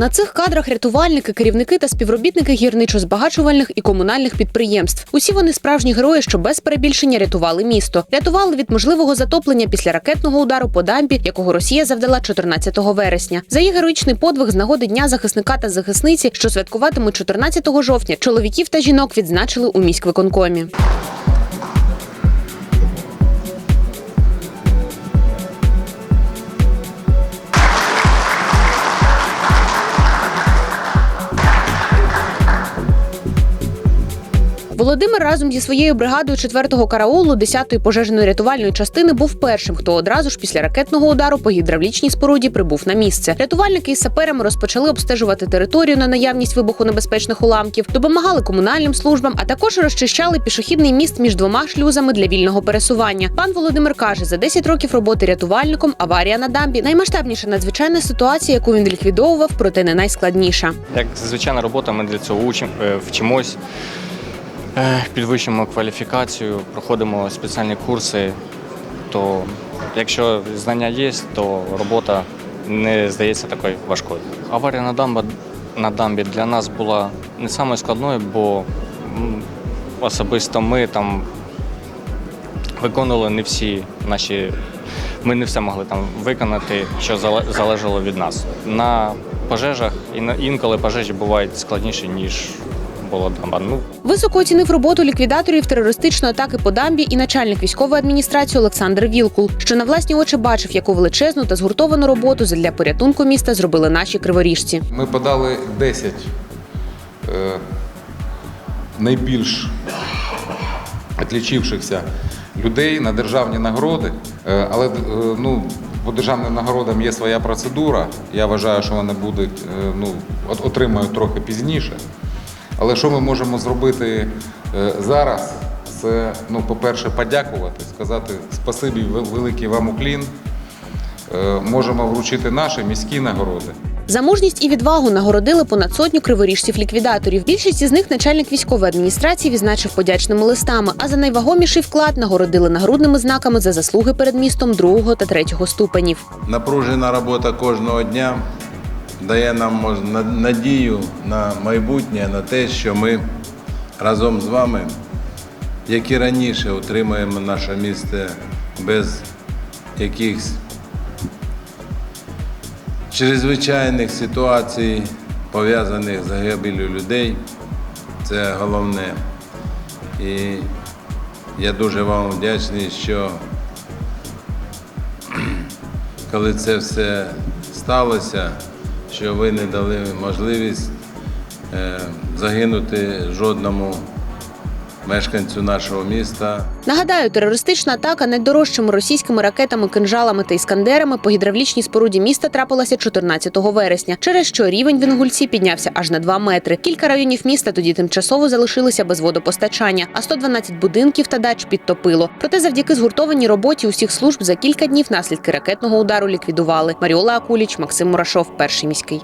На цих кадрах рятувальники, керівники та співробітники гірничо-збагачувальних і комунальних підприємств. Усі вони справжні герої, що без перебільшення рятували місто. Рятували від можливого затоплення після ракетного удару по дамбі, якого Росія завдала 14 вересня. За їх героїчний подвиг з нагоди дня захисника та захисниці, що святкуватимуть 14 жовтня, чоловіків та жінок відзначили у міськвиконкомі. Володимир разом зі своєю бригадою 4-го караулу 10-ї пожежної рятувальної частини був першим, хто одразу ж після ракетного удару по гідравлічній споруді прибув на місце. Рятувальники із саперами розпочали обстежувати територію на наявність вибухонебезпечних уламків, допомагали комунальним службам, а також розчищали пішохідний міст між двома шлюзами для вільного пересування. Пан Володимир каже, за 10 років роботи рятувальником аварія на дамбі наймасштабніша надзвичайна ситуація, яку він ліквідовував, проте не найскладніша. Як звичайна робота, ми для цього е, вчимось, е, підвищуємо кваліфікацію, проходимо спеціальні курси. То якщо знання є, то робота не здається такою важкою. Аварія на дамбі, на дамбі для нас була не самою складною, бо особисто ми там виконували не всі наші. Ми не все могли там виконати, що залежало від нас. На пожежах і інколи пожежі бувають складніші, ніж була дамба. Ну, Високо оцінив роботу ліквідаторів терористичної атаки по дамбі і начальник військової адміністрації Олександр Вілкул, що на власні очі бачив, яку величезну та згуртовану роботу для порятунку міста зробили наші криворіжці. Ми подали 10 е, найбільш відлічившихся людей на державні нагороди. Е, але е, ну, по державним нагородам є своя процедура. Я вважаю, що вони будуть, е, ну, отримають трохи пізніше. Але що ми можемо зробити е, зараз? Це, ну, по-перше, подякувати, сказати спасибі великий вам уклін. Е, Можемо вручити наші міські нагороди. За мужність і відвагу нагородили понад сотню криворіжців ліквідаторів. Більшість із них начальник військової адміністрації відзначив подячними листами. А за найвагоміший вклад нагородили нагрудними знаками за заслуги перед містом другого та третього ступенів. Напружена робота кожного дня дає нам надію на майбутнє, на те, що ми разом з вами, як і раніше, утримуємо наше місто без якихось чрезвичайних ситуацій, пов'язаних з загибелью людей. Це головне. І я дуже вам вдячний, що коли це все сталося, що ви не дали можливість е, загинути жодному мешканцю нашого міста. Нагадаю, терористична атака найдорожчими російськими ракетами, кинжалами та іскандерами по гідравлічній споруді міста трапилася 14 вересня, через що рівень в Інгульці піднявся аж на 2 метри. Кілька районів міста тоді тимчасово залишилися без водопостачання, а 112 будинків та дач підтопило. Проте, завдяки згуртованій роботі усіх служб за кілька днів наслідки ракетного удару ліквідували. Маріола Акуліч, Максим Мурашов, перший міський.